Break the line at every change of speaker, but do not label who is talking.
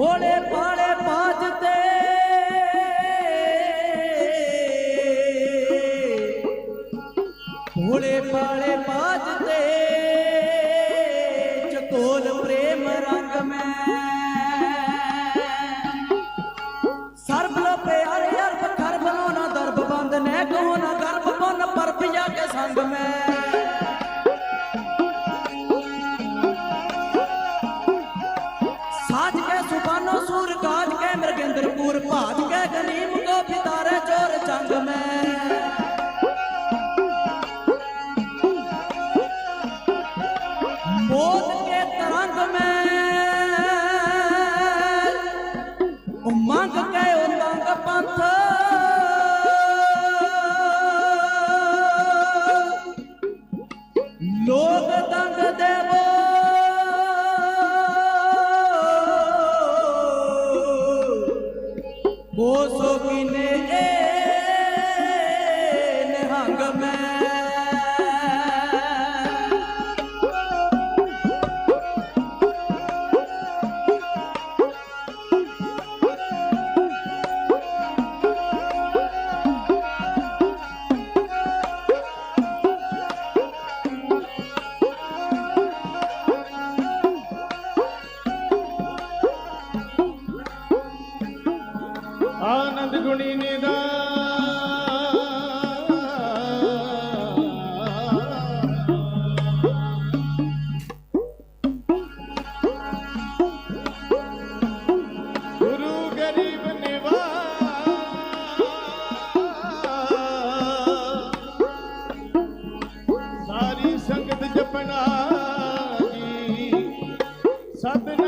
ਭੋਲੇ ਭਾਲੇ ਭੋਲੇ ਭਾਲੇ ਬਾਜ ਚਤੋਲ ਪ੍ਰੇਮ ਰੰਗ ਮੈਂ। ਸਰਬ ਪਿਆਰ ਅਰਬ, ਖਰਬ ਦਰਬ, ਬੰਦ ਨੇ ਕੋ ਨਾ ਗਰਬ ਮਨ ਪਰਪ ਸੰਗ ਮੈਂ। ਸਾਜ ਕੇ ਸੁਬਾਨੋ ਸੂਰ, ਕਾਜ ਕੇ ਮਰਗਿੰਦਰਪੁਰ, ਭਾਜ ਕੇ ਗਨੀਮ ਕੋ ਪਿਤਾਰੇ ਚੋਰ ਚੰਗ ਮੈਂ। ਬੋਧ ਕੇ ਤਰੰਗ ਮੈਂ। ਉਮੰਗ ਕੇ ਉਤੰਗ ਪੰਥ। ਲੋਕ ਦੰਗ ਦੇਵੋ।
ਆਨੰਦ ਗੁਣੀ ਨਿਦਾਨ ਸਾਰੀ ਸੰਗਤ ਜਪਣਾ ਸਤਿ